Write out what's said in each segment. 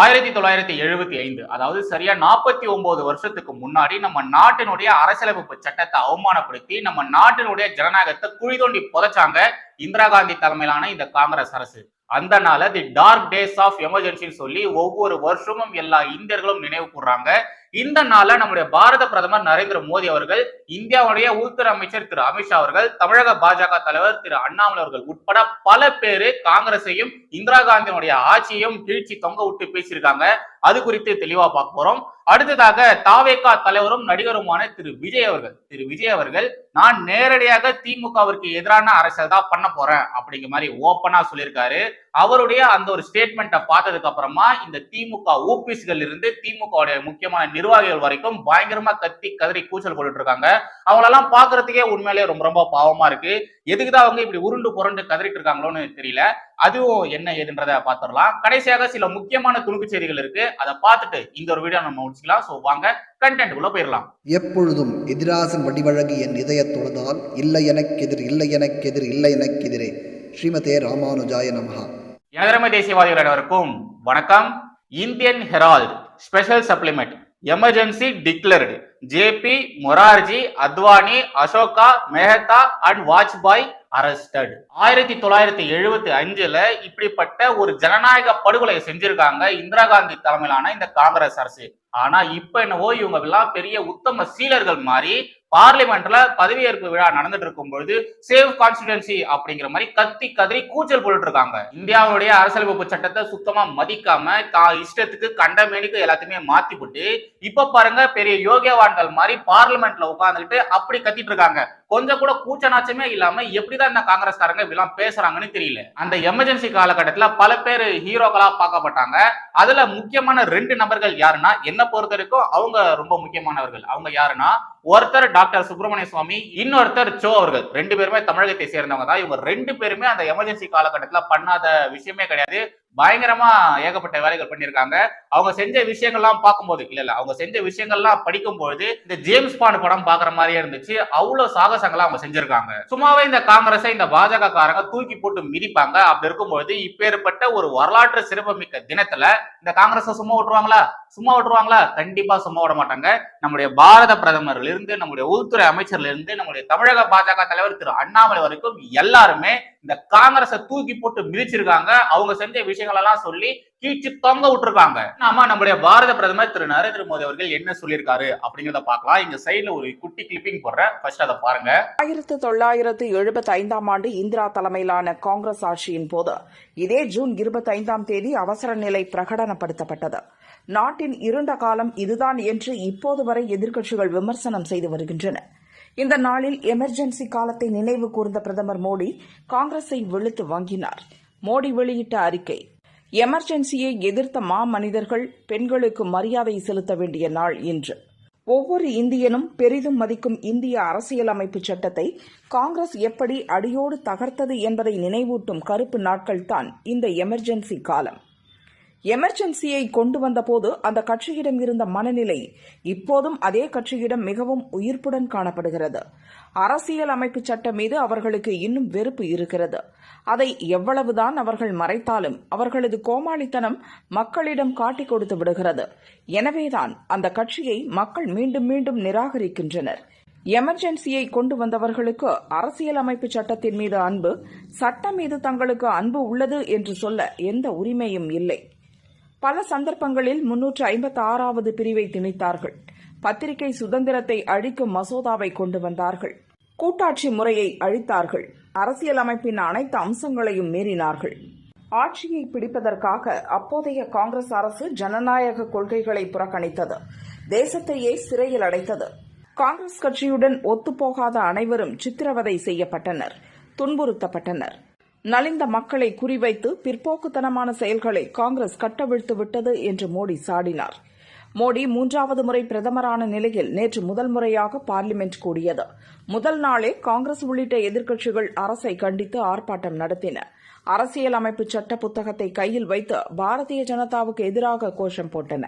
ஆயிரத்தி தொள்ளாயிரத்தி எழுபத்தி ஐந்து அதாவது சரியா நாற்பத்தி ஒன்பது வருஷத்துக்கு முன்னாடி நம்ம நாட்டினுடைய அரசியலமைப்பு சட்டத்தை அவமானப்படுத்தி நம்ம நாட்டினுடைய ஜனநாயகத்தை குழி தோண்டி புதைச்சாங்க இந்திரா காந்தி தலைமையிலான இந்த காங்கிரஸ் அரசு. அந்த நாள தி டார்க் டேஸ் ஆஃப் எமர்ஜென்சின்னு சொல்லி ஒவ்வொரு வருஷமும் எல்லா இந்தியர்களும் நினைவு கூர்றாங்க. இந்த நாள்ல நம்முடைய பாரத பிரதமர் நரேந்திர மோடி அவர்கள் இந்தியாவுடைய உள்துறை அமைச்சர் திரு அமித்ஷா அவர்கள் தமிழக பாஜக தலைவர் திரு அண்ணாமலை அவர்கள் உட்பட பல பேரு காங்கிரஸையும் இந்திரா காந்தியினுடைய ஆட்சியையும் வீழ்ச்சி தொங்க விட்டு பேசியிருக்காங்க. அது குறித்து தெளிவா பார்க்க போறோம். அடுத்ததாக தாவேக்கா தலைவரும் நடிகருமான திரு விஜய் அவர்கள். திரு விஜய் அவர்கள் நான் நேரடியாக திமுகவிற்கு எதிரான அரசியல் தான் பண்ண போறேன் அப்படிங்கிற மாதிரி ஓப்பனா சொல்லியிருக்காரு. அவருடைய அந்த ஒரு ஸ்டேட்மெண்ட்டை பார்த்ததுக்கு அப்புறமா இந்த திமுக ஓபிஸ்கள் இருந்து திமுகவுடைய முக்கியமான நிர்வாகிகள் வரைக்கும் பயங்கரமா கத்தி கதறி கூச்சல் போட்டுட்டு இருக்காங்க. அவங்களெல்லாம் பாக்குறதுக்கே உண்மையிலேயே ரொம்ப ரொம்ப பாவமா இருக்கு. எதுக்குதான் அவங்க இப்படி உருண்டு புரண்டு கதறிட்டு இருக்காங்களோன்னு தெரியல. அதுவும் என்ன ஏதுன்றத பாத்துடலாம் கடைசியாக சில முக்கியமான துணுக்கு செய்திகள் இருக்கு. அதை பார்த்துட்டு இந்த ஒரு வீடியோ நம்ம முடிச்சுக்கலாம். ஸோ வாங்க கண்டென்ட் உள்ள போயிடலாம். எப்பொழுதும் எதிராசன் வடிவழகு என் இதயத் தொழுதால் இல்லை எனக்கெதிர் இல்லை எனக்கெதிர் இல்லை எனக்கெதிரே ஸ்ரீமதே ராமானுஜாய நமஹா. எனதரமை தேசியவாதிகள் அனைவருக்கும் வணக்கம். Indian Herald special supplement emergency declared. JP Morarji Advani Ashoka Mehta and Vajpayee arrested ஆயிரத்தி தொள்ளாயிரத்தி எழுபத்தி அஞ்சுல இப்படிப்பட்ட ஒரு ஜனநாயக படுகொலை செஞ்சிருக்காங்க இந்திரா காந்தி தலைமையிலான இந்த காங்கிரஸ் அரசு. ஆனா இப்ப என்னவோ இவங்க எல்லாம் பெரிய உத்தம சீலர்கள் மாதிரி பார்லிமெண்ட்ல பதவியேற்பு விழா நடந்துட்டு இருக்கும் பொழுது சேவ் கான்ஸ்டிடுவன்சி அப்படிங்கிற மாதிரி கத்தி கதறி கூச்சல் போட்டுட்டு இருக்காங்க இந்தியாவுடைய அரசியலமைப்பு சட்டத்தை சுத்தமா மதிக்காம தா இஷ்டத்துக்கு கண்டமேனிக்கு எல்லாத்தையுமே மாத்தி போட்டு இப்ப பாருங்க பெரிய யோகியவான்கள் மாதிரி பார்லிமெண்ட்ல உட்கார்ந்துட்டு அப்படி கத்திட்டு இருக்காங்க கொஞ்சம் கூட கூச்ச நாச்சமே இல்லாம எப்படிதான் இந்த காங்கிரஸ்காரங்க இப்படிலாம் பேசுறாங்கன்னு தெரியல. அந்த எமர்ஜென்சி காலகட்டத்துல பல பேர் ஹீரோக்களா பார்க்கப்பட்டாங்க. அதுல முக்கியமான ரெண்டு நபர்கள் யாருன்னா என்ன பொறுத்த வரைக்கும் அவங்க ரொம்ப முக்கியமானவர்கள். அவங்க யாருன்னா ஒருத்தர் டாக்டர் சுப்பிரமணிய சுவாமி இன்னொருத்தர் சோ அவர்கள். ரெண்டு பேருமே தமிழகத்தை சேர்ந்தவங்க தான். இவங்க ரெண்டு பேருமே அந்த எமர்ஜென்சி காலகட்டத்துல பண்ணாத விஷயமே கிடையாது. பயங்கரமா ஏகப்பட்ட வேலைகள் பண்ணியிருக்காங்க. அவங்க செஞ்ச விஷயங்கள்லாம் பார்க்கும்போது இல்ல இல்ல அவங்க செஞ்ச விஷயங்கள்லாம் படிக்கும்போது இந்த ஜேம்ஸ் பாண்ட் படம் பாக்குற மாதிரியே இருந்துச்சு. அவ்வளவு சாகசங்கள்லாம் அவங்க செஞ்சிருக்காங்க. சும்மாவே இந்த காங்கிரஸை இந்த பாஜக காரங்க தூக்கி போட்டு மிதிப்பாங்க. அப்படி இருக்கும்போது இப்பேற்பட்ட ஒரு வரலாற்று சிறப்புமிக்க தினத்துல இந்த காங்கிரஸை சும்மா விட்டுருவாங்களா? சும்மா விட்டுருவாங்களா? கண்டிப்பா சும்மா விட மாட்டாங்க. நம்முடைய பாரத பிரதமர்ல இருந்து நம்முடைய உள்துறை அமைச்சர்ல இருந்து நம்முடைய தமிழக பாஜக தலைவர் திரு அண்ணாமலை வரைக்கும் எல்லாருமே இந்த காங்கிரஸை தூக்கி போட்டு மிதிச்சிருக்காங்க. அவங்க செஞ்ச விஷயங்கள் எல்லாம் சொல்லி கீழ்ச்சி தொங்க விட்டுருக்காங்க. நாம நம்முடைய பாரத பிரதமர் திரு நரேந்திர மோடி அவர்கள் என்ன சொல்லியிருக்காரு அப்படிங்கிறத பார்க்கலாம். இங்க சைட்ல ஒரு குட்டி கிளிப்பிங் போடுறேன். ஃபர்ஸ்ட் அதை பாருங்க. ஆயிரத்து தொள்ளாயிரத்து எழுபத்தி ஐந்தாம் ஆண்டு இந்திரா தலைமையிலான காங்கிரஸ் ஆட்சியின் போது இதே ஜூன் இருபத்தி ஐந்தாம் தேதி அவசர நிலை பிரகடனப்படுத்தப்பட்டது. நாட்டின் இருண்ட காலம் இதுதான் என்று இப்போது வரை எதிர்க்கட்சிகள் விமர்சனம் செய்து வருகின்றன. இந்த நாளில் எமர்ஜென்சி காலத்தை நினைவு கூர்ந்த பிரதமர் மோடி காங்கிரஸை வெளுத்து வாங்கினார். மோடி வெளியிட்ட அறிக்கை எமர்ஜென்சியை எதிர்த்த மா மனிதர்கள் பெண்களுக்கு மரியாதை செலுத்த வேண்டிய நாள் இன்று. ஒவ்வொரு இந்தியனும் பெரிதும் மதிக்கும் இந்திய அரசியலமைப்பு சட்டத்தை காங்கிரஸ் எப்படி அடியோடு தகர்த்தது என்பதை நினைவூட்டும் கருப்பு நாட்கள்தான் இந்த எமர்ஜென்சி காலம். எமர்ஜென்சியை கொண்டு வந்தபோது அந்த கட்சியிடம் இருந்த மனநிலை இப்போதும் அதே கட்சியிடம் மிகவும் உயிர்ப்புடன் காணப்படுகிறது. அரசியல் அமைப்பு சட்டம் மீது அவர்களுக்கு இன்னும் வெறுப்பு இருக்கிறது. அதை எவ்வளவுதான் அவர்கள் மறைத்தாலும் அவர்களது கோமாளித்தனம் மக்களிடம் காட்டிக் கொடுத்து விடுகிறது. எனவேதான் அந்த கட்சியை மக்கள் மீண்டும் மீண்டும் நிராகரிக்கின்றனர். எமர்ஜென்சியை கொண்டு வந்தவர்களுக்கு அரசியல் அமைப்பு சட்டத்தின் மீது அன்பு சட்டம் மீது தங்களுக்கு அன்பு உள்ளது என்று சொல்ல எந்த உரிமையும் இல்லை. பல சந்தர்ப்பங்களில் முன்னூற்று ஐம்பத்தி ஆறாவது பிரிவை திணித்தார்கள். பத்திரிகை சுதந்திரத்தை அழிக்கும் மசோதாவை கொண்டு வந்தார்கள். கூட்டாட்சி முறையை அழித்தார்கள். அரசியலமைப்பின் அனைத்து அம்சங்களையும் மீறினார்கள். ஆட்சியை பிடிப்பதற்காக அப்போதைய காங்கிரஸ் அரசு ஜனநாயக கொள்கைகளை புறக்கணித்தது. தேசத்தையே சிறையில் அடைத்தது. காங்கிரஸ் கட்சியுடன் ஒத்துப்போகாத அனைவரும் சித்திரவதை செய்யப்பட்டனர் துன்புறுத்தப்பட்டனர். நலிந்த மக்களை குறிவைத்து பிற்போக்குத்தனமான செயல்களை காங்கிரஸ் கட்டவிழ்த்து விட்டது என்று மோடி சாடினார். மோடி மூன்றாவது முறை பிரதமரான நிலையில் நேற்று முதல் முறையாக பார்லிமெண்ட் கூடியது. முதல் நாளே காங்கிரஸ் உள்ளிட்ட எதிர்க்கட்சிகள் அரசை கண்டித்து ஆர்ப்பாட்டம் நடத்தின. அரசியல் அமைப்பு சட்ட புத்தகத்தை கையில் வைத்து பாரதிய ஜனதாவுக்கு எதிராக கோஷம் போட்டன.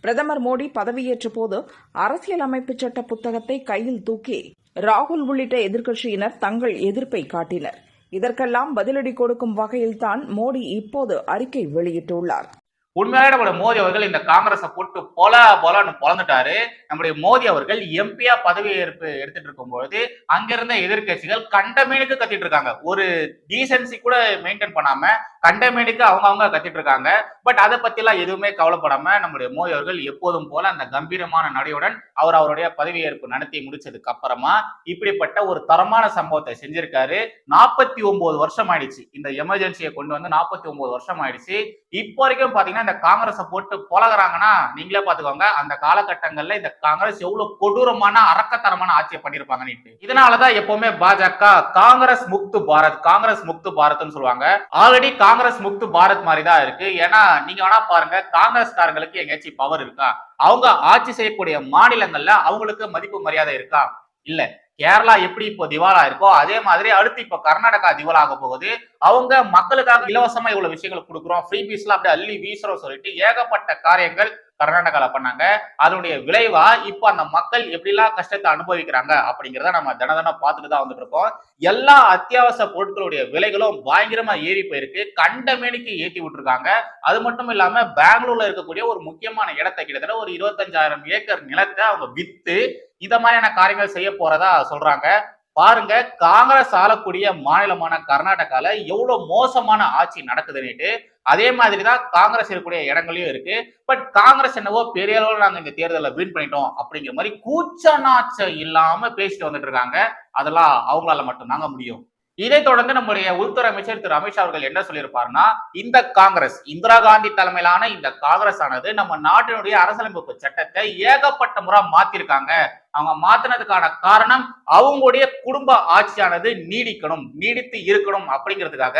பிரதமர் மோடி பதவியேற்ற போது அரசியலமைப்பு சட்ட புத்தகத்தை கையில் தூக்கி ராகுல் உள்ளிட்ட எதிர்க்கட்சியினர் தங்கள் எதிர்ப்பை காட்டினர். இதற்கெல்லாம் பதிலடி கொடுக்கும் வகையில்தான் மோடி இப்போது அறிக்கை வெளியிட்டுள்ளார். உண்மையாவே நம்முடைய மோடி அவர்கள் இந்த காங்கிரஸை போட்டு பொல பொலன்னு பொழந்துட்டாரு. நம்முடைய மோடி அவர்கள் எம்பியா பதவி ஏற்பு எடுத்துட்டு இருக்கும்பொழுது அங்கிருந்த எதிர்க்கட்சிகள் கண்டமேனுக்கு கத்திட்டு இருக்காங்க. ஒரு டீசென்சி கூட மெயின்டைன் பண்ணாம கண்டமேடுக்கு அவங்க அவங்க கத்திட்டு இருக்காங்க பட் அதை பத்தி எல்லாம் எதுவுமே கவலைப்படாம நம்முடைய மோடி அவர்கள் எப்போதும் போல அந்த கம்பீரமான நடையுடன் அவர் அவருடைய பதவியேற்பு நடத்தி முடிச்சதுக்கு அப்புறமா இப்படிப்பட்ட ஒரு தரமான சம்பவத்தை செஞ்சிருக்காரு. நாற்பத்தி ஒன்பது வருஷம் ஆயிடுச்சு. இந்த எமர்ஜென்சியை கொண்டு வந்து நாற்பத்தி ஒன்பது வருஷம் ஆயிடுச்சு. இப்போ வரைக்கும் பாத்தீங்கன்னா இந்த காங்கிரஸை போட்டு பொலகுறாங்கன்னா நீங்களே பாத்துக்கோங்க. அந்த காலகட்டங்கள்ல இந்த காங்கிரஸ் எவ்வளவு கொடூரமான அரக்கத்தரமான ஆட்சியை பண்ணிருப்பாங்கன்னு இதனாலதான் எப்பவுமே பாஜக காங்கிரஸ் முக்து பாரத் காங்கிரஸ் முக்து பாரத்னு சொல்லுவாங்க. ஆல்ரெடி காங்கிரஸ் காங்கிரஸ் முக்து பாரத் மாதிரி தான் இருக்கு. ஏன்னா நீங்க வேணா பாருங்க காங்கிரஸ்காரங்களுக்கு எங்கேயாச்சும் பவர் இருக்கா? அவங்க ஆட்சி செய்யக்கூடிய மாநிலங்கள்ல அவங்களுக்கு மதிப்பு மரியாதை இருக்கா? இல்ல. கேரளா எப்படி இப்போ திவாலா இருக்கோ அதே மாதிரி அடுத்து இப்போ கர்நாடகா திவாலா ஆக போகுது. அவங்க மக்களுக்காக இலவசமா இவ்வளவு விஷயங்கள் கொடுக்குறோம். ஃப்ரீ பீஸ்ல அப்படியே அள்ளி வீசுறோம் சொல்லிட்டு ஏகப்பட்ட காரியங்கள் கர்நாடகாவில் பண்ணாங்க. அதனுடைய விளைவா இப்போ அந்த மக்கள் எப்படிலாம் கஷ்டத்தை அனுபவிக்கிறாங்க அப்படிங்கிறத நம்ம தின தினம் பார்த்துட்டு தான் வந்துட்டு இருக்கோம் எல்லா அத்தியாவசிய பொருட்களுடைய விலைகளும் பயங்கரமா ஏறி போயிருக்கு. கண்டமேனிக்கு ஏற்றி விட்டுருக்காங்க. அது மட்டும் இல்லாம பெங்களூர்ல இருக்கக்கூடிய ஒரு முக்கியமான இடத்தை கிட்டத்தட்ட ஒரு இருபத்தஞ்சாயிரம் ஏக்கர் நிலத்தை அவங்க வித்து இத மாதிரியான காரியங்கள் செய்ய போறதா சொல்றாங்க. பாருங்க காங்கிரஸ் ஆளக்கூடிய மாநிலமான கர்நாடகால எவ்வளவு மோசமான ஆட்சி நடக்குதுன்னுட்டு அதே மாதிரி தான் காங்கிரஸ் இருக்கக்கூடிய இடங்களையும் இருக்கு. பட் காங்கிரஸ் என்னவோ பெரிய அளவில் நாங்க இந்த தேர்தலில் வின் பண்ணிட்டோம் அப்படிங்கிற மாதிரி கூச்ச நாச்சம் இல்லாம பேசிட்டு வந்துட்டு இருக்காங்க. அதெல்லாம் அவங்களால மட்டும் தாங்க முடியும். இதை தொடர்ந்து நம்முடைய உள்துறை அமைச்சர் திரு. அமித்ஷா அவர்கள் என்ன சொல்லியிருப்பாருன்னா இந்த காங்கிரஸ் இந்திரா காந்தி தலைமையிலான இந்த காங்கிரஸ் ஆனது நம்ம நாட்டினுடைய அரசியலமைப்பு சட்டத்தை ஏகப்பட்ட முறை மாத்திருக்காங்க. அவங்க மாத்தினதுக்கான காரணம் அவங்களுடைய குடும்ப ஆட்சியானது நீடிக்கணும் நீடித்து இருக்கணும் அப்படிங்கிறதுக்காக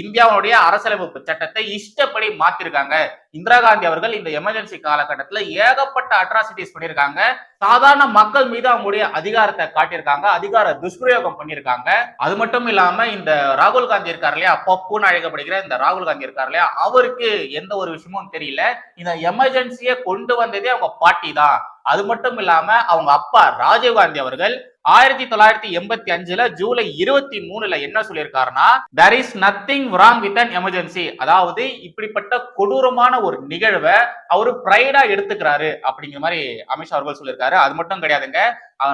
இந்தியாவுடைய அரசியலமைப்பு சட்டத்தை இஷ்டப்படி மாத்திருக்காங்க. இந்திரா காந்தி அவர்கள் இந்த எமர்ஜென்சி காலகட்டத்துல ஏகப்பட்ட அட்ராசிட்டிஸ் பண்ணியிருக்காங்க சாதாரண மக்கள் மீது அவங்களுடைய அதிகாரத்தை காட்டியிருக்காங்க அதிகார துஷ்பிரயோகம் பண்ணியிருக்காங்க. அது மட்டும் இல்லாம இந்த ராகுல் காந்தி இருக்கார் இல்லையா பப்புன்னு அழைக்கப்படுகிற இந்த ராகுல் காந்தி இருக்கார் இல்லையா அவருக்கு எந்த ஒரு விஷயமும் தெரியல. இந்த எமர்ஜென்சியை கொண்டு வந்ததே அவங்க பாட்டி தான் அது மட்டும் இல்லாம அவங்க அப்பா ராஜீவ்காந்தி அவர்கள் ஆயிரத்தி தொள்ளாயிரத்தி எண்பத்தி அஞ்சுல ஜூலை இருபத்தி மூணுல என்ன சொல்லியிருக்காருன்னா there is nothing wrong with an emergency அதாவது இப்படிப்பட்ட கொடூரமான ஒரு நிகழ்வை அவரு பிரைடா எடுத்துக்கிறாரு அப்படிங்கிற மாதிரி அமித்ஷா அவர்கள் சொல்லியிருக்காரு. அது மட்டும் கிடையாதுங்க.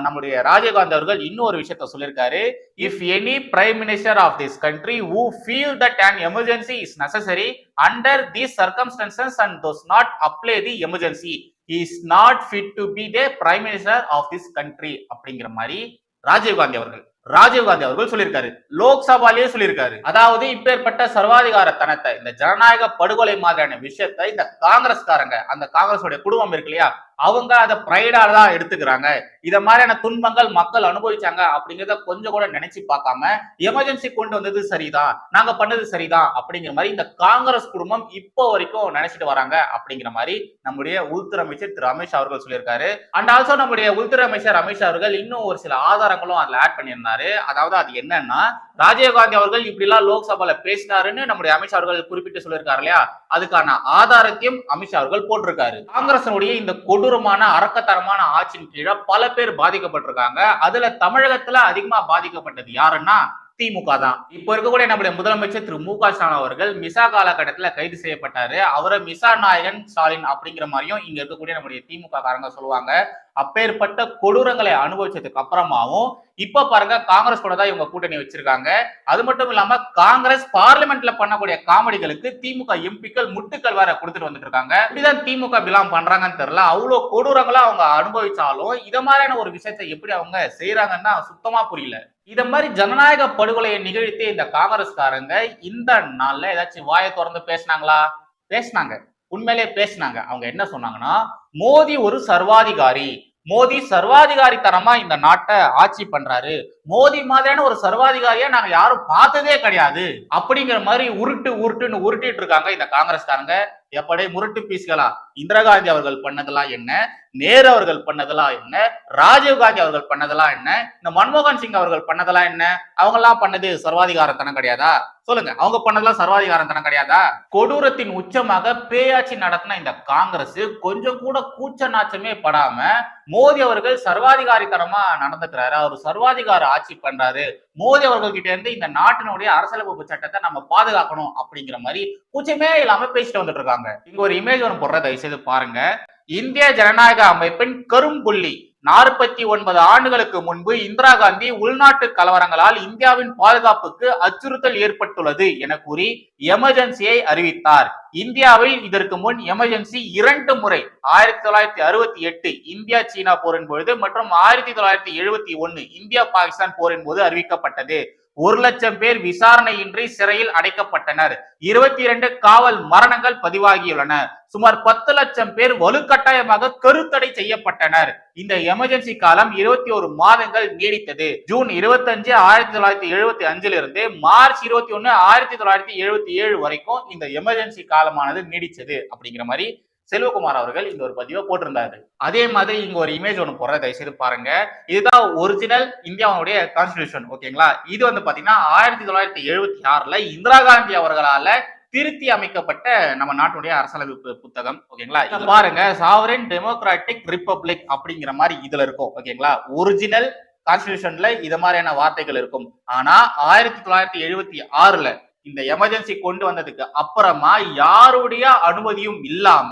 நம்முடைய ராஜீவ்காந்தி அவர்கள் இன்னொரு விஷயத்த சொல்லியிருக்காரு. If any prime minister of this country who feel that an emergency is necessary under these circumstances and those not apply the emergency is not fit to be the prime minister of this country அப்படிங்கிற மாதிரி ராஜீவ்காந்தி அவர்கள் ராஜீவ்காந்தி அவர்கள் சொல்லியிருக்காரு. லோக்சபாலேயே சொல்லியிருக்காரு. அதாவது இப்பேற்பட்ட சர்வாதிகாரத்தனத்தை இந்த ஜனநாயக படுகொலை மாதிரியான விஷயத்தை இந்த காங்கிரஸ்காரங்க அந்த காங்கிரஸோட குடும்பம் இருக்கு இல்லையா அவங்க அதை பிரைடால தான் எடுத்துக்கிறாங்க. இத மாதிரியான துன்பங்கள் மக்கள் அனுபவிச்சாங்க அப்படிங்கிறத கொஞ்சம் கூட நினைச்சு பார்க்காம எமர்ஜென்சி கொண்டு வந்தது சரிதான் நாங்க பண்ணது சரிதான் அப்படிங்கிற மாதிரி இந்த காங்கிரஸ் குடும்பம் இப்போ வரைக்கும் நினைச்சிட்டு வராங்க அப்படிங்கிற மாதிரி நம்முடைய உள்துறை அமைச்சர் திரு. அமித்ஷா அவர்கள் சொல்லியிருக்காரு. அண்ட் ஆல்சோ நம்முடைய உள்துறை அமைச்சர் அமித்ஷா அவர்கள் இன்னும் ஒரு சில ஆதாரங்களும் அதுல ஆட் பண்ணியிருந்தாங்க பண்ணியிருந்தாரு அதாவது அது என்னன்னா ராஜீவ்காந்தி அவர்கள் இப்படி எல்லாம் லோக்சபால பேசினாருன்னு நம்முடைய அமித்ஷா அவர்கள் குறிப்பிட்டு சொல்லியிருக்காரு இல்லையா? அதுக்கான ஆதாரத்தையும் அமித்ஷா அவர்கள் போட்டிருக்காரு. காங்கிரசனுடைய இந்த கொடூரமான அரக்கத்தரமான ஆட்சியின் கீழே பல பேர் பாதிக்கப்பட்டிருக்காங்க. அதுல தமிழகத்துல அதிகமா பாதிக்கப்பட்டது யாருன்னா திமுக தான். இப்ப இருக்கக்கூடிய நம்முடைய முதலமைச்சர் திரு மு க ஸ்டாலின் அவர்கள் மிசா காலகட்டத்தில் கைது செய்யப்பட்டாரு. அவரை மிசா நாயகன் ஸ்டாலின் அப்படிங்கிற மாதிரியும் இங்க இருக்கக்கூடிய நம்முடைய திமுக காரங்க சொல்லுவாங்க. அப்பேற்பட்ட கொடூரங்களை அனுபவிச்சதுக்கு அப்புறமாவும் இப்ப பாருங்க காங்கிரஸ் கூட தான் இவங்க கூட்டணி வச்சிருக்காங்க. அது மட்டும் இல்லாம காங்கிரஸ் பார்லிமெண்ட்ல பண்ணக்கூடிய காமெடிகளுக்கு திமுக எம்பிக்கள் முட்டுக்கள் வேற கொடுத்துட்டு வந்துட்டு இருக்காங்க. இப்படிதான் திமுக பிலாம் பண்றாங்கன்னு தெரியல. அவ்வளவு கொடூரங்களா அவங்க அனுபவிச்சாலும் இத மாதிரியான ஒரு விஷயத்த எப்படி அவங்க செய்யறாங்கன்னா சுத்தமா புரியல. இத மாதிரி ஜனநாயக படுகொலையை நிகழ்த்தி இந்த காங்கிரஸ்காரங்க இந்த நாள்ல ஏதாச்சும் வாயை திறந்து பேசினாங்களா? பேசினாங்க. உண்மையிலே பேசினாங்க. அவங்க என்ன சொன்னாங்கன்னா மோடி ஒரு சர்வாதிகாரி. மோடி சர்வாதிகாரித்தனமா இந்த நாட்டை ஆட்சி பண்றாரு. மோடி மாதிரியான ஒரு சர்வாதிகாரியா நாங்க யாரும் பார்த்ததே கிடையாது. அப்படிங்கிற மாதிரி உருட்டு உருட்டுன்னு உருட்டிட்டு இருக்காங்க இந்த காங்கிரஸ்காரங்க. எப்படி முருட்டு பீஸ்களா? இந்திரா காந்தி அவர்கள் பண்ணதெல்லாம் என்ன? நேரு அவர்கள் பண்ணதெல்லாம் என்ன? ராஜீவ் காந்தி அவர்கள் பண்ணதெல்லாம் என்ன? இந்த மன்மோகன் சிங் அவர்கள் பண்ணதெல்லாம் என்ன? அவங்க எல்லாம் பண்ணது சர்வாதிகாரத்தனம் கிடையாதா? சொல்லுங்க. அவங்க பண்ணதெல்லாம் சர்வாதிகாரத்தனம் கிடையாதா? கொடூரத்தின் உச்சமாக பேயாட்சி நடத்தின இந்த காங்கிரஸ் கொஞ்சம் கூட கூச்ச நாச்சமே படாம மோடி அவர்கள் சர்வாதிகாரித்தனமா நடந்துக்கிறாரு. அவர் சர்வாதிகார ஆட்சி பண்றாரு. மோடி அவர்கள் கிட்ட இருந்து இந்த நாட்டினுடைய அரசியலமைப்பு சட்டத்தை நம்ம பாதுகாக்கணும் அப்படிங்கிற மாதிரி கூச்சமே இல்லாம பேசிட்டு வந்துட்டு இருக்காங்க. இங்க ஒரு இமேஜ் ஒன்று போடுற தயவு செய்து பாருங்க. இந்திய ஜனநாயக அமைப்பின் கரும்புள்ளி நாற்பத்தி ஒன்பது ஆண்டுகளுக்கு முன்பு இந்திரா காந்தி உள்நாட்டு கலவரங்களால் இந்தியாவின் பாதுகாப்புக்கு அச்சுறுத்தல் ஏற்பட்டுள்ளது என கூறி எமர்ஜென்சியை அறிவித்தார். இந்தியாவில் இதற்கு முன் எமர்ஜென்சி இரண்டு முறை ஆயிரத்தி தொள்ளாயிரத்தி அறுபத்தி எட்டு இந்தியா சீனா போரின் பொழுது மற்றும் ஆயிரத்தி தொள்ளாயிரத்தி எழுபத்தி ஒன்னு இந்தியா பாகிஸ்தான் போரின் போது அறிவிக்கப்பட்டது. ஒரு லட்சம் பேர் விசாரணையின்றி சிறையில் அடைக்கப்பட்டனர். இருபத்தி இரண்டு காவல் மரணங்கள் பதிவாகியுள்ளன. சுமார் பத்து லட்சம் பேர் வலுக்கட்டாயமாக கருத்தடை செய்யப்பட்டனர். இந்த எமர்ஜென்சி காலம் இருபத்தி ஒரு மாதங்கள் நீடித்தது. ஜூன் இருபத்தி அஞ்சு ஆயிரத்தி தொள்ளாயிரத்தி எழுபத்தி அஞ்சுல இருந்து மார்ச் இருபத்தி ஒன்னு ஆயிரத்தி தொள்ளாயிரத்தி எழுபத்தி ஏழு வரைக்கும் இந்த எமர்ஜென்சி காலமானது நீடிச்சது அப்படிங்கிற மாதிரி செல்வகுமார் அவர்கள் இந்த ஒரு பதிவை போட்டிருந்தாரு. அதே மாதிரி இங்க ஒரு இமேஜ் ஒன்று போடுற தயவுசெய்து பாருங்க. இதுதான் ஒரிஜினல் இந்தியாவுடைய கான்ஸ்டிடியூஷன் ஓகேங்களா இது வந்து பாத்தீங்கன்னா ஆயிரத்தி தொள்ளாயிரத்தி எழுபத்தி ஆறுல இந்திரா காந்தி அவர்களால திருத்தி அமைக்கப்பட்ட நம்ம நாட்டுடைய அரசியலமைப்பு புத்தகம் ஓகேங்களா இங்க பாருங்க சாவரின் டெமோக்ராட்டிக் ரிப்பப்ளிக் அப்படிங்கிற மாதிரி இதுல இருக்கும் ஓகேங்களா ஒரிஜினல் கான்ஸ்டிடியூஷன்ல இது மாதிரியான வார்த்தைகள் இருக்கும். ஆனா ஆயிரத்தி தொள்ளாயிரத்தி எழுபத்தி ஆறுல இந்த எமர்ஜென்சி கொண்டு வந்ததுக்கு அப்புறமா யாருடைய அனுமதியும் இல்லாம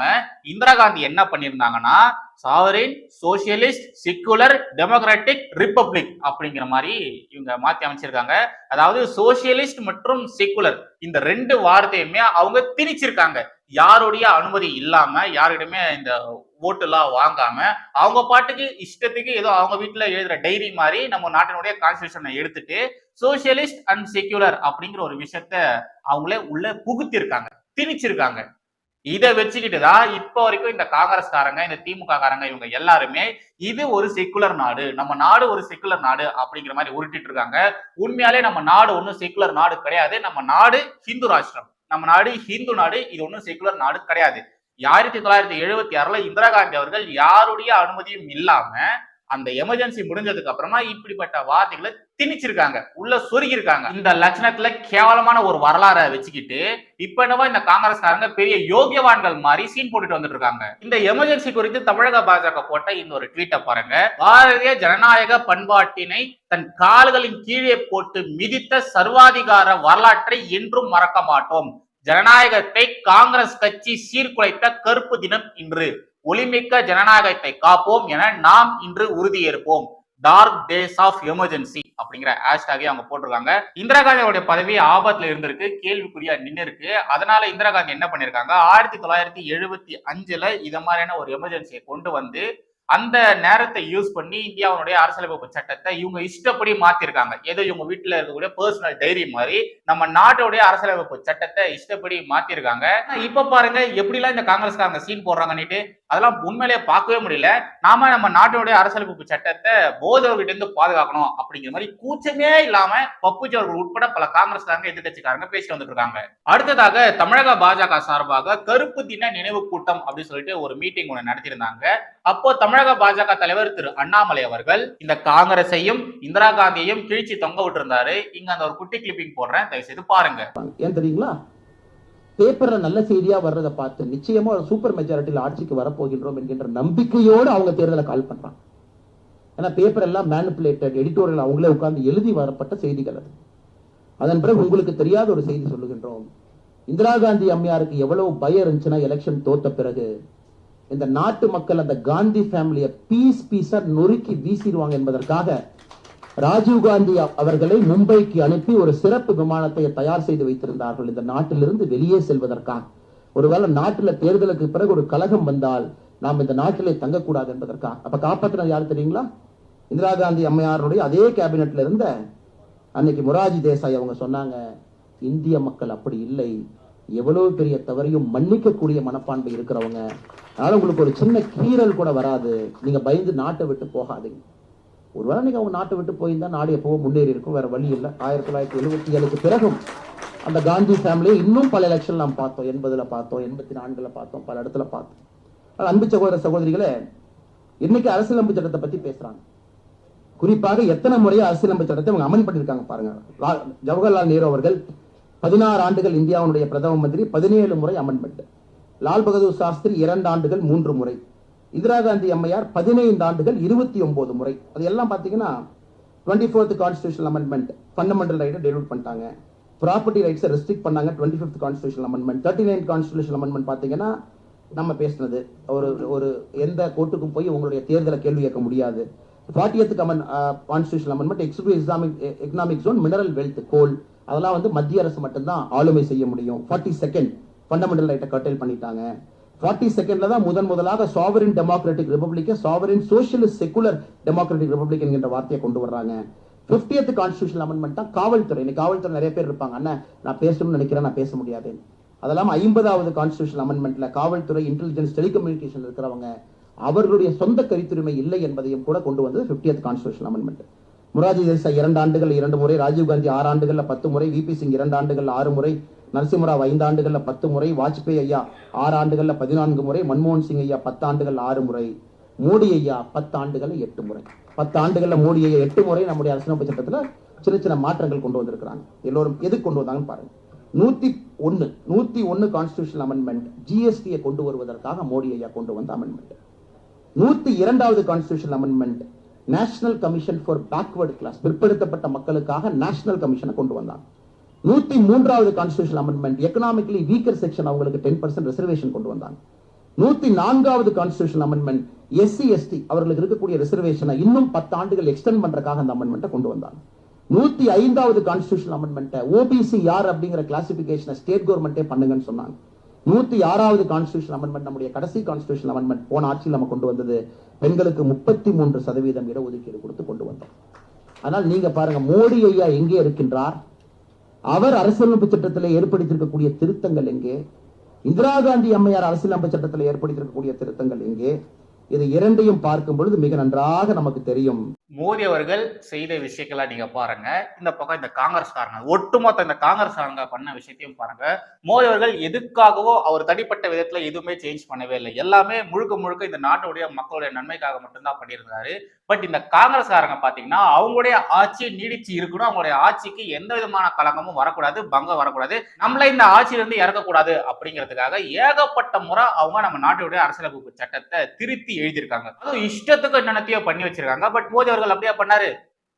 இந்திரா காந்தி என்ன பண்ணியிருந்தாங்கன்னா sovereign socialist secular democratic republic அப்படிங்கிற மாதிரி இவங்க மாத்தி அமைச்சிருக்காங்க. அதாவது சோசியலிஸ்ட் மற்றும் செக்குலர் இந்த ரெண்டு வார்த்தையுமே அவங்க திணிச்சிருக்காங்க. யாருடைய அனுமதி இல்லாம யாரிடமே இந்த ஓட்டுலாம் வாங்காம அவங்க பாட்டுக்கு இஷ்டத்துக்கு ஏதோ அவங்க வீட்டுல எழுதுற டைரி மாதிரி நம்ம நாட்டினுடைய கான்ஸ்டியூஷனை எடுத்துட்டு சோசியலிஸ்ட் அண்ட் செக்யூலர் அப்படிங்கிற ஒரு விஷயத்த அவங்களே உள்ள புகுத்திருக்காங்க திணிச்சிருக்காங்க. இதை வச்சுக்கிட்டு தான் இப்போ வரைக்கும் இந்த காங்கிரஸ்காரங்க இந்த திமுக காரங்க இவங்க எல்லாருமே இது ஒரு செக்குலர் நாடு நம்ம நாடு ஒரு செக்குலர் நாடு அப்படிங்கிற மாதிரி உருட்டிட்டு இருக்காங்க. உண்மையாலே நம்ம நாடு ஒன்றும் செக்குலர் நாடு கிடையாது நம்ம நாடு ஹிந்து ராஷ்டிரம். நம்ம நாடு ஹிந்து நாடு இது ஒன்றும் செக்குலர் நாடு கிடையாது. ஆயிரத்தி தொள்ளாயிரத்தி எழுபத்தி ஆறுல இந்திரா காந்தி அவர்கள் யாருடைய அனுமதியும் இல்லாம அந்த எமர்ஜென்சி முடிஞ்சதுக்கு அப்புறமா இப்படிப்பட்ட வார்த்தைகளை திணிச்சிருக்காங்க. உள்ள சொருகிருக்காங்க இந்த லட்சணத்துல கேவலமான ஒரு வரலாறை வச்சுக்கிட்டு இப்ப என்னவோ இந்த காங்கிரஸ்காரங்க பெரிய யோகியவான்கள் மாதிரி சீன் போட்டுட்டு வந்துட்டு இருக்காங்க இந்த எமர்ஜென்சி குறித்து தமிழக பாஜக போட்ட இந்த ஒரு ட்வீட்டை பாருங்க. பாரதிய ஜனநாயக பண்பாட்டினை தன் கால்களின் கீழே போட்டு மிதித்த சர்வாதிகார வரலாற்றை என்றும் மறக்க மாட்டோம். ஜனநாயகத்தை காங்கிரஸ் கட்சி சீர்குலைத்த கருப்பு தினம் இன்று. ஒளிமிக்க ஜனநாயகத்தை காப்போம் என நாம் இன்று உறுதியேற்போம். டார்க் டேஸ் ஆஃப் எமர்ஜென்சி அப்படிங்கிற ஹேஷ்டாகே அவங்க போட்டிருக்காங்க. இந்திரா காந்தியோட பதவி ஆபத்துல இருந்திருக்கு கேள்விக்குறியா நின்று இருக்கு அதனால இந்திரா காந்தி என்ன பண்ணிருக்காங்க? ஆயிரத்தி தொள்ளாயிரத்தி எழுபத்தி அஞ்சுல இத மாதிரியான ஒரு எமர்ஜென்சியை கொண்டு வந்து அந்த நேரத்தை யூஸ் பண்ணி இந்தியாவுடைய அரசியலமைப்பு சட்டத்தை இவங்க இஷ்டப்படி மாத்திருக்காங்க. ஏதோ இவங்க வீட்டுல இருக்கக்கூடிய பர்சனல் டைரி மாதிரி நம்ம நாட்டுடைய அரசியலமைப்பு சட்டத்தை இஷ்டப்படி மாத்திருக்காங்க. இப்ப பாருங்க எப்படிலாம் இந்த காங்கிரஸ்காரங்க சீன் போடுறாங்கன்னுட்டு அதெல்லாம் உண்மையிலேயே பார்க்கவே முடியல. நாம நம்ம நாட்டினுடைய அரசியலமைப்பு சட்டத்தை போதவர்கிட்ட இருந்து பாதுகாக்கணும் அப்படிங்கிற மாதிரி கூச்சமே இல்லாம பப்புஜி அவர்கள் உட்பட பல காங்கிரஸ்காரங்க எதிர்கட்சிக்காரங்க பேசிட்டு வந்துட்டு இருக்காங்க அடுத்ததாக தமிழக பாஜக சார்பாக கருப்பு தின நினைவு கூட்டம் அப்படின்னு சொல்லிட்டு ஒரு மீட்டிங் ஒன்று நடத்தியிருந்தாங்க. அப்போ தமிழக பாஜக தலைவர் திரு அண்ணாமலை அவர்கள் இந்த காங்கிரஸையும் இந்திரா காந்தியையும் கிழிச்சி தொங்க விட்டு இருந்தாரு இங்க அந்த ஒரு குட்டி கிளிப்பிங் போடுறேன். தயவு செய்து பாருங்க. ஏன் தெரியுங்களா? பேப்பர்ல நல்ல செய்தியா வர்றதை பார்த்து நிச்சயமா ஒரு சூப்பர் மெஜாரிட்டியில் ஆட்சிக்கு வரப்போகின்றோம் என்கின்ற நம்பிக்கையோடு அவங்க தேர்தலை கால் பண்றாங்க. ஏன்னா பேப்பர் எல்லாம் மேனுப்புலேட்டட் எடிட்டோரியல் அவங்களே உட்கார்ந்து எழுதி வரப்பட்ட செய்திகள் அது. அதன் பிறகு உங்களுக்கு தெரியாத ஒரு செய்தி சொல்லுகின்றோம். இந்திரா காந்தி அம்மையாருக்கு எவ்வளவு பயம் இருந்துச்சுன்னா எலெக்ஷன் தோத்த பிறகு இந்த நாட்டு மக்கள் அந்த காந்தி ஃபேமிலியை பீஸ் பீஸா நொறுக்கி வீசிடுவாங்க என்பதற்காக ராஜீவ் காந்தி அவர்களை மும்பைக்கு அனுப்பி ஒரு சிறப்பு விமானத்தை தயார் செய்து வைத்திருந்தார்கள். இந்த நாட்டிலிருந்து வெளியே செல்வதற்காக. ஒருவேளை நாட்டில் தேர்தலுக்கு பிறகு ஒரு கலகம் வந்தால் நாம் இந்த நாட்டிலே தங்கக்கூடாது என்பதற்காக. அப்ப காப்பாற்றினது யாரு தெரியுங்களா? இந்திரா காந்தி அம்மையாருடைய அதே கேபினெட்ல இருந்த அன்னைக்கு மொராஜி தேசாய் அவங்க சொன்னாங்க இந்திய மக்கள் அப்படி இல்லை. எவ்வளவு பெரிய தவறையும் மன்னிக்கக்கூடிய மனப்பான்மை இருக்கிறவங்க. அதனால உங்களுக்கு ஒரு சின்ன கீறல் கூட வராது. நீங்க பயந்து நாட்டை விட்டு போகாதீங்க. ஒருவேளை நீங்கள் அவங்க நாட்டை விட்டு போயிருந்தா நாடு எப்பவோ முன்னேறி இருக்கும். வேற வழி இல்லை. ஆயிரத்தி தொள்ளாயிரத்தி எழுபத்தி ஏழுக்கு பிறகும் அந்த காந்தி ஃபேமிலியை இன்னும் பல எலெக்ஷன் நாம் பார்த்தோம். எண்பதுல பார்த்தோம் எண்பத்தி நான்குல பார்த்தோம் பல இடத்துல பார்த்தோம். அன்பு சகோதர சகோதரிகளை இன்னைக்கு அரசியலமைப்பு சட்டத்தை பத்தி பேசுறாங்க. குறிப்பாக எத்தனை முறையா அரசியலமைப்பு சட்டத்தை அவங்க அமல் பண்ணிருக்காங்க பாருங்க. லா- ஜவஹர்லால் நேரு அவர்கள் பதினாறு ஆண்டுகள் இந்தியாவுடைய பிரதம மந்திரி பதினேழு முறை அமெண்ட்மெண்ட் லால் பகதூர் சாஸ்திரி இரண்டு ஆண்டுகள் மூன்று முறை. இந்திரா காந்தி அம்மையார் பதினைந்து ஆண்டுகள் இருபத்தி ஒன்பது முறை. அது எல்லாம் பார்த்தீங்கன்னா twenty fourth constitution amendment fundamental ரைட்டை deleted பண்ணிட்டாங்க. ப்ராப்பர்ட்டி ரைட்ஸை ரெஸ்ட்ரிக்ட் பண்ணாங்க twenty fifth constitution amendment thirty nine constitution amendment பார்த்தீங்கன்னா நம்ம பேசினது. ஒரு ஒரு எந்த கோர்ட்டுக்கும் போய் உங்களுடைய தேர்தலை கேள்வி கேட்க முடியாது. Fortieth come on constitution amendment exclusive Islamic economic zone mineral wealth coal அதெல்லாம் வந்து மத்திய அரசு மட்டும்தான் ஆளுமை செய்ய முடியும். ஃபார்ட்டி செகண்ட் ஃபண்டமெண்டல் ரைட்டை கட்டல் பண்ணிட்டாங்க. ஃபார்ட்டி செகண்ட்ல தான் முதன் முதலாக sovereign democratic republic sovereign socialist secular democratic republic என்கின்ற வார்த்தையை கொண்டு வர்றாங்க. 50th கான்ஸ்டியூஷன் அமெண்ட்மெண்ட் தான் காவல்துறை. இன்னைக்கு காவல்துறை நிறைய பேர் இருப்பாங்க. அண்ணா நான் பேசணும்னு நினைக்கிறேன் நான் பேச முடியாது. அதெல்லாம் ஐம்பதாவது கான்ஸ்டியூஷன் அமெண்ட்மெண்ட்ல காவல்துறை இன்டெலிஜென்ஸ் டெலிகம்யூனிகேஷன் இருக்கிறவங்க அவர்களுடைய சொந்த கருத்துரிமை இல்லை என்பதையும் கூட கொண்டு வந்தது 50th constitution amendment Morarji Desai இரண்டு ஆண்டுகள் இரண்டு முறை ராஜீவ் காந்தி ஆறு ஆண்டுகள்ல பத்து முறை விபி சிங் இரண்டு ஆண்டுகள் ஆறு முறை நரசிம்மராவ் ஐந்து ஆண்டுகள்ல பத்து முறை வாஜ்பேயி ஐயா ஆறு ஆண்டுகள்ல பதினான்கு முறை மன்மோகன் சிங் ஐயா பத்து ஆண்டுகள் ஆறு முறை மோடி ஐயா பத்து ஆண்டுகளில் எட்டு முறை. பத்து ஆண்டுகள்ல மோடி ஐயா எட்டு முறை நம்முடைய அரசியலமைப்பு சட்டத்துல சின்ன சின்ன மாற்றங்கள் கொண்டு வந்திருக்கிறாங்க. எல்லோரும் எதுக்கு கொண்டு வந்தாங்கன்னு பாருங்க. நூத்தி ஒன்னு நூத்தி ஒன்னு கான்ஸ்டியூஷன் அமெண்ட்மெண்ட் ஜிஎஸ்டியை கொண்டு வருவதற்காக மோடி ஐயா கொண்டு வந்த அமெண்ட்மெண்ட் நூத்தி இரண்டாவது constitution amendment national commission for backward class பிற்படுத்தப்பட்ட மக்களுக்காக நேஷனல் கமிஷனை கொண்டு வந்தாங்க. நூத்தி மூன்றாவது constitution amendment economically weaker section அவங்களுக்கு டென் பர்சன்ட் ரிசர்வேஷன் கொண்டு வந்தாங்க. நூத்தி நான்காவது கான்ஸ்டியூஷன் அமெண்ட்மெண்ட் எஸ்சி எஸ்டி அவர்களுக்கு இருக்கக்கூடிய ரிசர்வேஷனை இன்னும் பத்து ஆண்டுகள் எக்ஸ்டெண்ட் பண்றதுக்காக அந்த அமெண்ட்மெண்ட்டை கொண்டு வந்தாங்க. நூத்தி ஐந்தாவது கான்ஸ்டியூஷன் அமெண்ட்மெண்ட் ஓபிசி யார் அப்படிங்கிற கிளாசிபிகேஷனை ஸ்டேட் கவர்மெண்டே பண்ணுங்கன்னு சொன்னாங்க. நூத்தி ஆறாவது கான்ஸ்டியூஷன் அமெண்ட்மெண்ட் நம்முடைய கடைசி கான்ஸ்டியூஷன் அமெண்ட்மெண்ட் போன ஆட்சியில் நம்ம கொண்டு வந்தது பெண்களுக்கு முப்பத்தி மூன்று சதவீதம் இடஒதுக்கீடு கொடுத்து கொண்டு வந்தோம். ஆனால் நீங்க பாருங்க மோடி ஐயா எங்கே இருக்கின்றார்? அவர் அரசியலமைப்பு சட்டத்தில் ஏற்படுத்தியிருக்கக்கூடிய திருத்தங்கள் எங்கே? இந்திரா காந்தி அம்மையார் அரசியலமைப்பு சட்டத்தில் ஏற்படுத்தியிருக்கக்கூடிய திருத்தங்கள் எங்கே? இது இரண்டையும் பார்க்கும் பொழுது மிக நன்றாக நமக்கு தெரியும். மோடி அவர்கள் செய்த விஷயங்களை நீங்க பாருங்க. இந்த பக்கம் இந்த காங்கிரஸ்காரங்க ஒட்டுமொத்த இந்த காங்கிரஸ்காரங்க பண்ண விஷயத்தையும் பாருங்க. மோடி அவர்கள் எதுக்காகவோ அவர் தனிப்பட்ட விதத்துல எதுவுமே சேஞ்ச் பண்ணவே இல்லை. எல்லாமே முழுக்க முழுக்க இந்த நாட்டுடைய மக்களுடைய நன்மைக்காக மட்டும்தான் பண்ணியிருந்தாரு. பட் இந்த காங்கிரஸ்காரங்க பாத்தீங்கன்னா அவங்களுடைய ஆட்சி நீடிச்சு இருக்கணும். அவங்களுடைய ஆட்சிக்கு எந்த விதமான கலங்கமும் வரக்கூடாது பங்கம் வரக்கூடாது. நம்மள இந்த ஆட்சியிலிருந்து இறக்கக்கூடாது அப்படிங்கிறதுக்காக ஏகப்பட்ட முறை அவங்க நம்ம நாட்டுடைய அரசியலமைப்பு சட்டத்தை திருத்தி எழுதியிருக்காங்க. அதுவும் இஷ்டத்துக்கு என்னென்னத்தையோ பண்ணி வச்சிருக்காங்க. பட் மோடி அவர்கள் அப்படியே பண்ணாரு?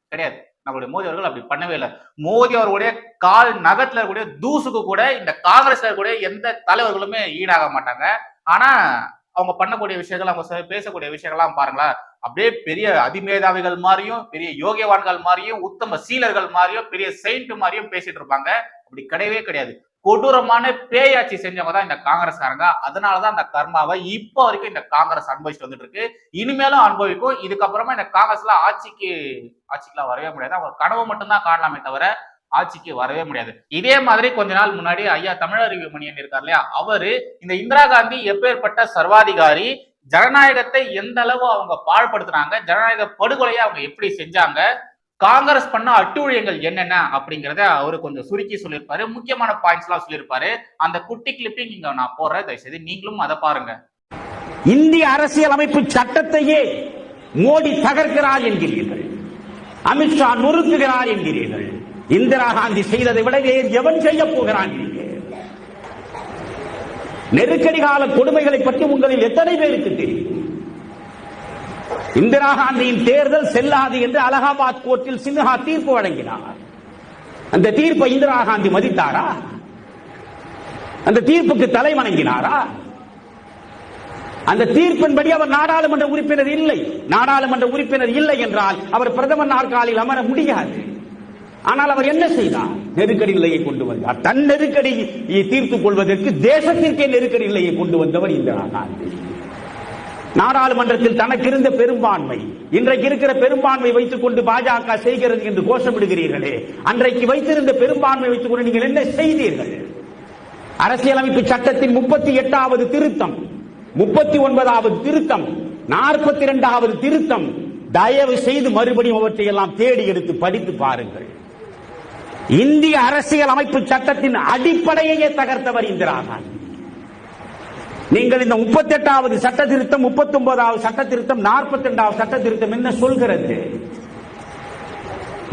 கிடையாது. நம்மளுடைய மோடி அவர்கள் அப்படி பண்ணவே இல்லை. மோடி அவர்களுடைய கால் நகத்துல இருக்கக்கூடிய தூசுக்கு கூட இந்த காங்கிரஸ்ல இருக்கக்கூடிய எந்த தலைவர்களுமே ஈடாக மாட்டாங்க. ஆனா அவங்க பண்ணக்கூடிய விஷயங்கள் அவங்க பேசக்கூடிய விஷயங்கள்லாம் பாருங்களேன் அப்படியே பெரிய அதிமேதாவிகள் மாதிரியும் பெரிய யோகியவான்கள் மாதிரியும் உத்தம சீலர்கள் மாதிரியும் பெரிய செயின்ட் மாதிரியும் பேசிட்டு இருப்பாங்க. அப்படி கிடையவே கிடையாது. கொடூரமான பேயாட்சி செஞ்சவங்க தான் இந்த காங்கிரஸ்காரங்க. அதனாலதான் அந்த கர்மாவை இப்போ வரைக்கும் இந்த காங்கிரஸ் அனுபவிச்சுட்டு வந்துட்டு இருக்கு இனிமேலும் அனுபவிக்கும். இதுக்கப்புறமா இந்த காங்கிரஸ்ல ஆட்சிக்கு ஆட்சிக்குலாம் வரவே முடியாது. அவங்க கனவு மட்டும்தான் காணலாமே தவிர ஆட்சிக்கு வரவே முடியாது. இதே மாதிரி கொஞ்ச நாள் முன்னாடி ஐயா தமிழறிவு மணியன் இருக்கார் இல்லையா? அவரு இந்த இந்திரா காந்தி எப்பேற்பட்ட சர்வாதிகாரி ஜனநாயகத்தை எந்த அளவு அவங்க பாழ்படுத்துறாங்க ஜனநாயக படுகொலையை அவங்க எப்படி செஞ்சாங்க காங்கிரஸ் பண்ண அட்டூழியங்கள் என்னென்ன அப்படிங்கிறத அவரு கொஞ்சம் சுருக்கி சொல்லியிருப்பாரு. முக்கியமான பாயிண்ட்ஸ் எல்லாம் சொல்லியிருப்பாரு. அந்த குட்டி கிளிப்பிங் இங்க நான் போடுறேன். தயவுசெய்து நீங்களும் அதை பாருங்க. இந்திய அரசியலமைப்பு சட்டத்தையே மோடி தகர்க்கிறார் என்கிறீர்கள். அமித்ஷா நொறுக்குகிறார் என்கிறீர்கள். இந்திரா காந்தி செய்ததை விட வேறு எவன் செய்ய போகிறான் நெருக்கடி கால கொடுமைகளை பற்றி உங்களில் எத்தனை பேருக்கு தெரியும்? இந்திரா காந்தியின் தேர்தல் செல்லாது என்று அலகாபாத் கோர்ட்டில் சின்ஹா தீர்ப்பு வழங்கினார். அந்த தீர்ப்பை இந்திரா காந்தி மதித்தாரா? அந்த தீர்ப்புக்கு தலை வணங்கினாரா? அந்த தீர்ப்பின்படி அவர் நாடாளுமன்ற உறுப்பினர் இல்லை. நாடாளுமன்ற உறுப்பினர் இல்லை என்றால் அவர் பிரதமர் நாற்காலில் அமர முடியாது. ஆனால் அவர் என்ன செய்தார்? நெருக்கடி நிலையை கொண்டு வந்தார். தன் நெருக்கடியை தீர்த்துக் கொள்வதற்கு தேசத்திற்கே நெருக்கடி நிலையை கொண்டு வந்தவர் இந்திரா காந்தி. நாடாளுமன்றத்தில் தனக்கு இருந்த பெரும்பான்மை. இன்றைக்கு இருக்கிற பெரும்பான்மை வைத்துக் கொண்டு பாஜக செய்கிறது என்று கோஷமிடுகிறீர்களே. அன்றைக்கு வைத்திருந்த பெரும்பான்மை வைத்துக் கொண்டு நீங்கள் என்ன செய்தீர்கள்? அரசியலமைப்பு சட்டத்தின் முப்பத்தி எட்டாவது திருத்தம் முப்பத்தி ஒன்பதாவது திருத்தம் நாற்பத்தி இரண்டாவது திருத்தம். தயவு செய்து மறுபடியும் அவற்றை எல்லாம் தேடி எடுத்து படித்து பாருங்கள். இந்திய அரசியல் அமைப்பு சட்டத்தின் அடிப்படையையே தகர்த்தவர் இந்திரா காந்தி. நீங்கள் இந்த முப்பத்தி எட்டாவது சட்ட திருத்தம் முப்பத்தி ஒன்பதாவது சட்ட திருத்தம் நாற்பத்தி ரெண்டாவது சட்ட திருத்தம் என்ன சொல்கிறது?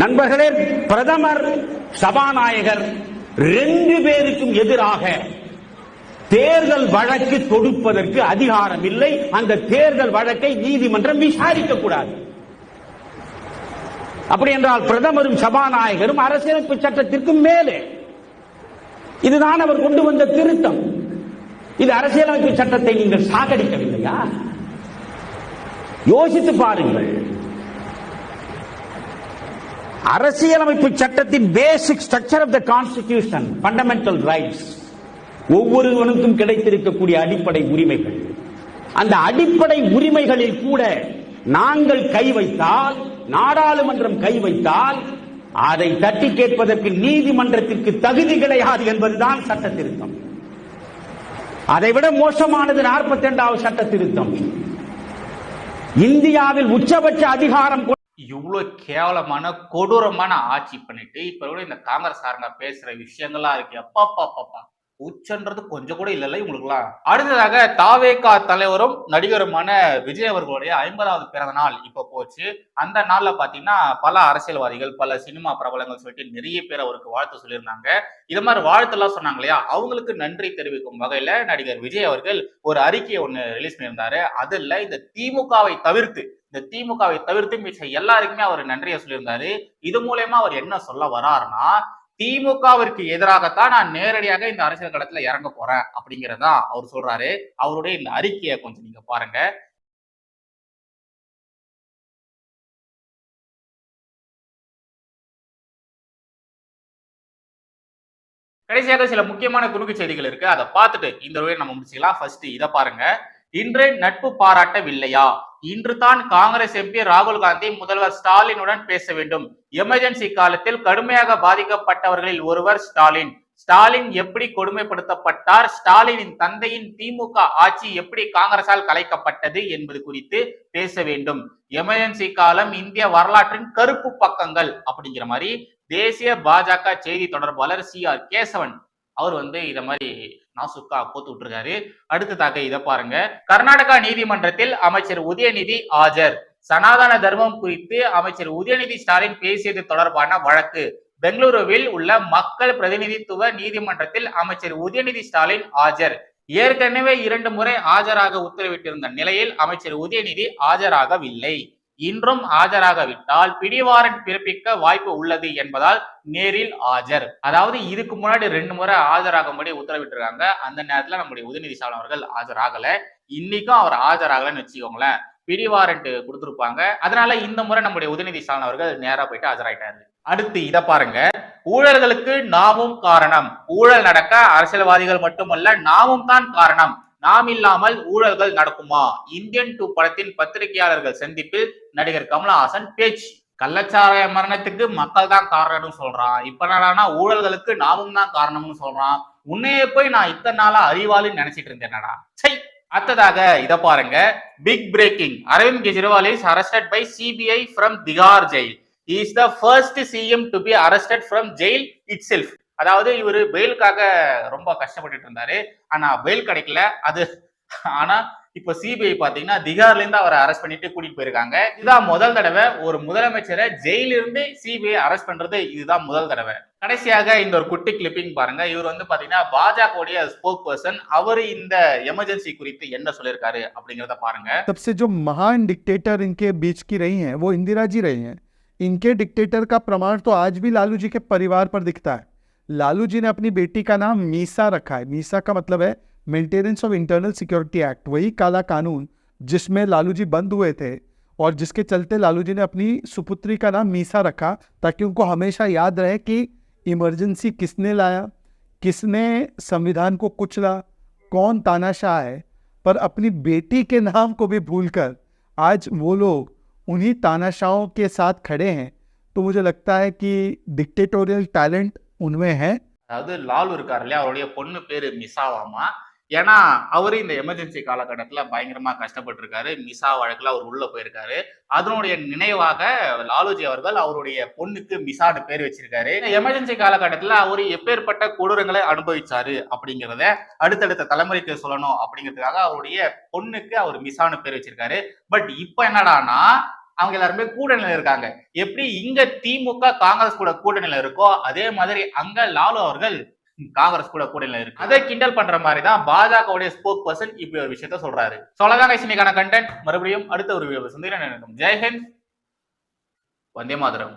நண்பர்களே பிரதமர் சபாநாயகர் ரெண்டு பேருக்கும் எதிராக தேர்தல் வழக்கு தொடுப்பதற்கு அதிகாரம் இல்லை. அந்த தேர்தல் வழக்கை நீதிமன்றம் விசாரிக்க கூடாது. அப்படி என்றால் பிரதமரும் சபாநாயகரும் அரசியலமைப்பு சட்டத்திற்கும் மேலே. இதுதான் அவர் கொண்டு வந்த திருத்தம். இது அரசியலமைப்பு சட்டத்தை நீங்கள் சாகடிக்கவில்லையா? யோசித்து பாருங்கள். அரசியலமைப்பு சட்டத்தின் basic structure of the constitution fundamental rights ஒவ்வொருவனுக்கும் கிடைத்திருக்கக்கூடிய அடிப்படை உரிமைகள். அந்த அடிப்படை உரிமைகளில் கூட நாங்கள் கை வைத்தால் நாடாளுமன்றம் கை வைத்தால் அதை தட்டி கேட்பதற்கு நீதிமன்றத்திற்கு தகுதி கிடையாது என்பதுதான் சட்ட திருத்தம் அதைவிட மோசமானது நாற்பத்தி இரண்டாவது சட்ட திருத்தம் இந்தியாவில் உச்சபட்ச அதிகாரம் கொண்ட இவ்வளவு கேவலமான கொடூரமான ஆட்சி பண்ணிட்டு இப்ப கூட இந்த காங்கிரஸ்காரங்க பேசுற விஷயங்கள்லாம் இருக்கு. அப்பா. உச்சன்றது கொஞ்சம் கூட இல்லைல்ல இவங்களுக்குலாம். அடுத்ததாக தாவேகா தலைவரும் நடிகருமான விஜய் அவர்களுடைய ஐம்பதாவது பிறந்த நாள் இப்போ போச்சு. அந்த நாளில் பார்த்தீங்கன்னா பல அரசியல்வாதிகள் பல சினிமா பிரபலங்கள் சொல்லிட்டு நிறைய பேர் அவருக்கு வாழ்த்து சொல்லியிருந்தாங்க. இது மாதிரி வாழ்த்துலாம் சொன்னாங்க இல்லையா? அவங்களுக்கு நன்றி தெரிவிக்கும் வகையில் நடிகர் விஜய் அவர்கள் ஒரு அறிக்கையை ஒன்று ரிலீஸ் பண்ணியிருந்தாரு. அதில் இந்த திமுகவை தவிர்த்து இந்த திமுகவை தவிர்த்து மிச்ச எல்லாருக்குமே அவர் நன்றியை சொல்லியிருந்தாரு. இது மூலயமா அவர் என்ன சொல்ல வராருன்னா திமுகவிற்கு எதிராகத்தான் நான் நேரடியாக இந்த அரசியல் களத்துல இறங்க போறேன் அப்படிங்கறதா அவர் சொல்றாரு. அவருடைய இந்த அறிக்கையை கொஞ்சம் நீங்க பாருங்க. கடைசியாக சில முக்கியமான குறுக்கு செய்திகள் இருக்கு. அதை பார்த்துட்டு இந்த வழியை நம்ம முடிச்சுக்கலாம். ஃபர்ஸ்ட் இதை பாருங்க. இன்று நட்பு பாராட்டவில்லையா? இன்று தான் காங்கிரஸ் எம்பி ராகுல் காந்தி முதல்வர் ஸ்டாலினுடன் பேச வேண்டும். எமர்ஜென்சி காலத்தில் கடுமையாக பாதிக்கப்பட்டவர்களில் ஒருவர் ஸ்டாலின். ஸ்டாலின் எப்படி கொடுமைப்படுத்தப்பட்டார்? ஸ்டாலினின் தந்தையின் திமுக ஆட்சி எப்படி காங்கிரசால் கலைக்கப்பட்டது என்பது குறித்து பேச வேண்டும். எமர்ஜென்சி காலம் இந்திய வரலாற்றின் கருப்பு பக்கங்கள் அப்படிங்கிற மாதிரி தேசிய பாஜக செய்தி தொடர்பாளர் சி ஆர் கேசவன் அவர் வந்து இத மாதிரி நாசுக்கா கோத்து விட்டுருக்காரு. அடுத்ததாக இதை பாருங்க. கர்நாடகா நீதிமன்றத்தில் அமைச்சர் உதயநிதி ஆஜர். சனாதன தர்மம் குறித்து அமைச்சர் உதயநிதி ஸ்டாலின் பேசியது தொடர்பான வழக்கு. பெங்களூருவில் உள்ள மக்கள் பிரதிநிதித்துவ நீதிமன்றத்தில் அமைச்சர் உதயநிதி ஸ்டாலின் ஆஜர். ஏற்கனவே இரண்டு முறை ஆஜராக உத்தரவிட்டிருந்த நிலையில் அமைச்சர் உதயநிதி ஆஜராகவில்லை. இன்றும் ஆஜராகவிட்டால் பிடிவாரண்ட் பிறப்பிக்க வாய்ப்பு உள்ளது என்பதால் நேரில் ஆஜர். அதாவது இதுக்கு முன்னாடி ரெண்டு முறை ஆஜராகும்படி உத்தரவிட்டிருக்காங்க. அந்த நேரத்துல நம்முடைய உதயநிதி ஸ்டாலின் அவர்கள் ஆஜராகல. இன்னைக்கும் அவர் ஆஜராகலன்னு வச்சுக்கோங்களேன். பிடிவாரண்ட் கொடுத்திருப்பாங்க. அதனால இந்த முறை நம்முடைய உதயநிதி ஸ்டாலின் அவர்கள் நேரா போயிட்டு ஆஜராயிட்டாரு. அடுத்து இதை பாருங்க. ஊழல்களுக்கு நாமும் காரணம். ஊழல் நடக்க அரசியல்வாதிகள் மட்டுமல்ல நாமும் தான் காரணம். நாம் இல்லாமல் ஊழல்கள் நடக்குமா? இந்தியன் டூ படத்தின் பத்திரிகையாளர்கள் சந்திப்பில் நடிகர் கமலஹாசன் பேச்சு. கள்ளச்சாராய மரணத்துக்கு மக்கள் தான் காரணம்னு சொல்றான். இப்ப என்னடான்னா ஊழல்களுக்கு நாமும் தான் காரணம்னு சொல்றான். உன்னையே போய் நான் இத்தனை நாளா அறிவாளின்னு நினைச்சிட்டு இருந்தேன்டா சை அடுத்ததாக இத பாருங்க. Big breaking Arvind Kejriwal is arrested by CBI from Tihar jail is the first CM to be arrested from jail itself அதாவது இவர் பெயிலுக்காக ரொம்ப கஷ்டப்பட்டுட்டு இருந்தாரு ஆனா பெயில் கிடைக்கல அது ஆனா இப்ப சிபிஐ பாத்தீங்கன்னா திகார்ல இருந்து அவரை அரெஸ்ட் பண்ணிட்டு கூட்டிட்டு போயிருக்காங்க இதுதான் முதல் தடவை ஒரு முதலமைச்சரை ஜெயில இருந்து சிபிஐ அரெஸ்ட் பண்றது இதுதான் முதல் தடவை கடைசியாக இந்த ஒரு குட்டி கிளிப்பிங் பாருங்க இவர் வந்து பாத்தீங்கன்னா பாஜகவுடைய ஸ்போக் பர்சன் அவர் இந்த எமர்ஜென்சி குறித்து என்ன சொல்லியிருக்காரு அப்படிங்கறத பாருங்க सबसे जो महान डिक्टेटर इनके बीच की रही हैं वो इंदिरा जी रही हैं इनके डिक्टेटर का प्रमाण तो आज भी लालू जी के परिवार पर दिखता है लालू जी ने अपनी बेटी का नाम मीसा रखा है। मीसा का मतलब है maintenance of internal security act वही काला कानून जिसमें लालू जी बंद हुए थे और जिसके चलते लालू जी ने अपनी सुपुत्री का नाम मीसा रखा ताकि उनको हमेशा याद रहे कि इमरजेंसी किसने लाया, किसने संविधान को कुचला, कौन तानाशाह है। पर अपनी बेटी के नाम को भी भूलकर आज वो लोग उन्हीं तानाशाहों के साथ खड़े हैं। तो मुझे लगता है कि डिक्टेटोरियल टैलेंट உண்மை அதாவது லால் இருக்கார் இல்லையா? அவருடைய பொண்ணு பேரு மிசாவாமா ஏன்னா அவரு இந்த எமர்ஜென்சி காலகட்டத்தில் பயங்கரமா கஷ்டப்பட்டு இருக்காரு மிசா வழக்கில் அவர் உள்ள போயிருக்காரு. அதனுடைய நினைவாக லாலுஜி அவர்கள் அவருடைய பொண்ணுக்கு மிசான்னு பேர் வச்சிருக்காரு. எமர்ஜென்சி காலகட்டத்தில் அவர் எப்பேற்பட்ட கொடூரங்களை அனுபவிச்சாரு அப்படிங்கிறத அடுத்தடுத்த தலைமுறைக்கு சொல்லணும் அப்படிங்கிறதுக்காக அவருடைய பொண்ணுக்கு அவர் மிசான்னு பேர் வச்சிருக்காரு. பட் இப்போ என்னடானா அவங்க எல்லாருமே கூட்டணியில இருக்காங்க. எப்படி இங்க திமுக காங்கிரஸ் கூட கூட்டணியில இருக்கோ அதே மாதிரி அங்க லாலு அவர்கள் காங்கிரஸ் கூட கூட்டணியில இருக்கு. அதை கிண்டல் பண்ற மாதிரி தான் பாஜகவுடைய ஸ்போக் பர்சன் இப்படி ஒரு விஷயத்த சொல்றாரு. சொல்லதான் இன்னைக்கான கண்டென்ட் மறுபடியும் அடுத்த ஒரு சந்திரன் சந்திக்கிறேன். ஜெய்ஹிந்த் வந்தே மாதரம்.